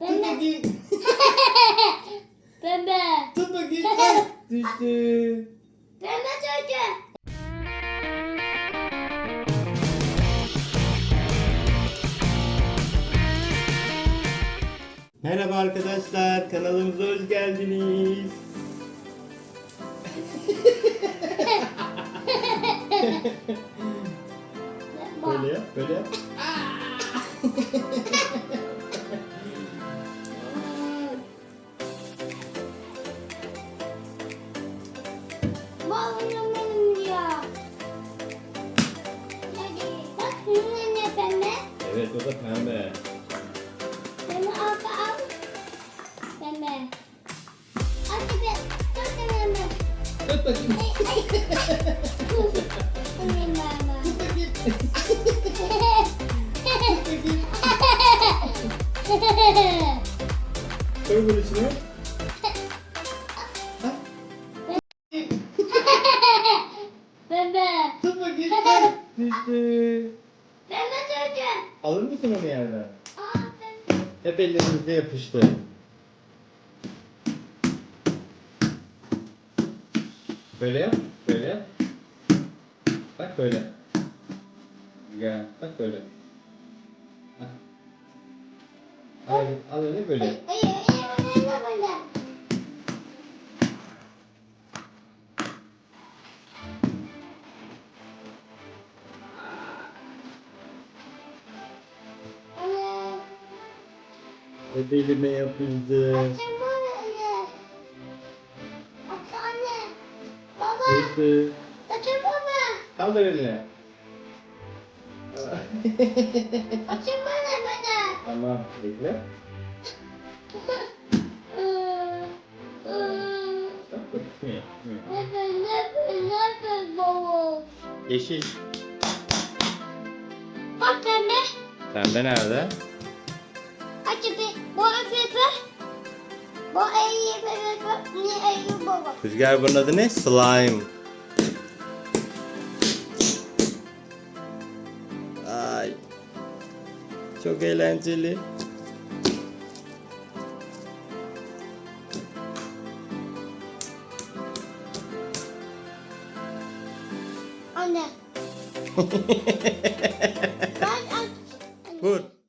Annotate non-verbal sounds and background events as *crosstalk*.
Tut bakayım. *laughs* Pembe. Tut bakayım. Ay, düştü. Pembe çocuk. Merhaba arkadaşlar, kanalımıza hoş geldiniz. *laughs* Böyle yap, böyle yap. Bağırıyorum benim diyor. Bak bunun ne pembe? Evet, o da pembe. Pembe al al. Pembe. Al pembe. Çok pembe. Tut bakayım. Ay ay. Benim baba. Tut bakayım. Tut bakayım. Koy bunun içine. Düştü. Pembe çocuk. Alır mısın onu yerden? Aa. Hep ellerimizde yapıştı. Böyle yap, böyle yap. Bak böyle. Gel, bak böyle. Al, al öyle böyle. Ay Hep elime yapıştı. Açın bana anne. Aç anne. Baba. Düştü. Açın baba. Kaldır elini. Açın bana bana. tamam, bekle. Yeşil. Bak pembe. Pembe nerede? Bu pepe. Bu pepe. Ne iyi baba. Rüzgar bunun adı ne? Slime. Ay. Çok eğlenceli. Anne. *laughs* Ben. Vur.